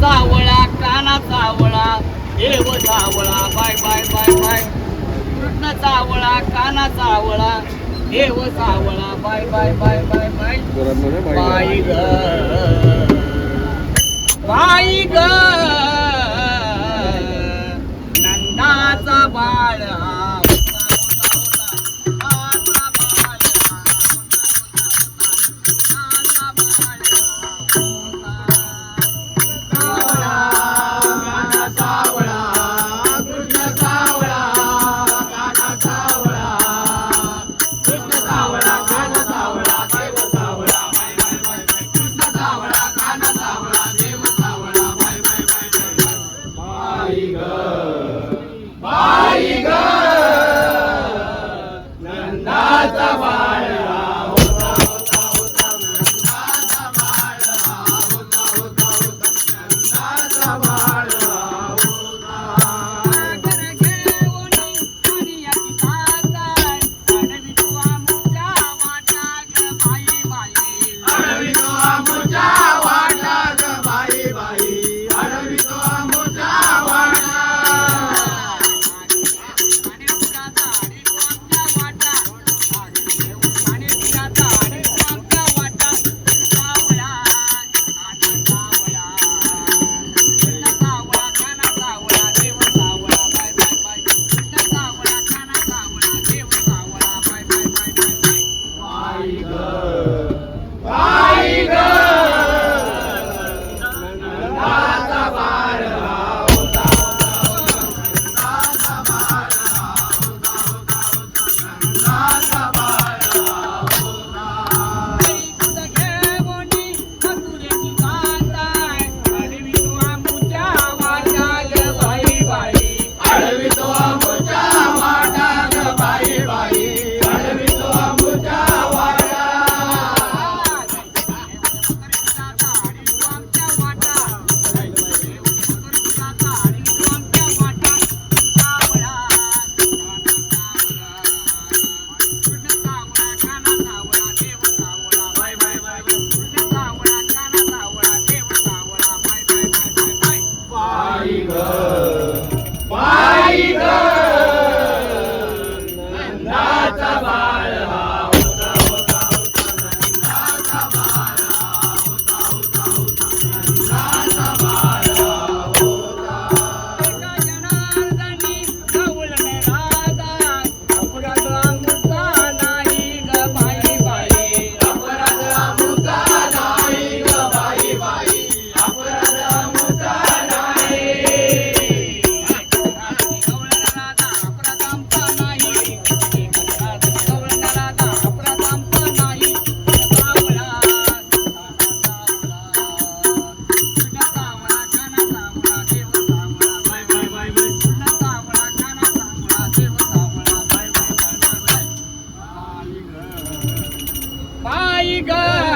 सावळा काना सावळा देव सावळा बाय बाय बाय बाय. कृष्ण सावळा काना सावळा देव सावळा बाय बाय बाय बाय बाय. बाई ग. बाई ग. God.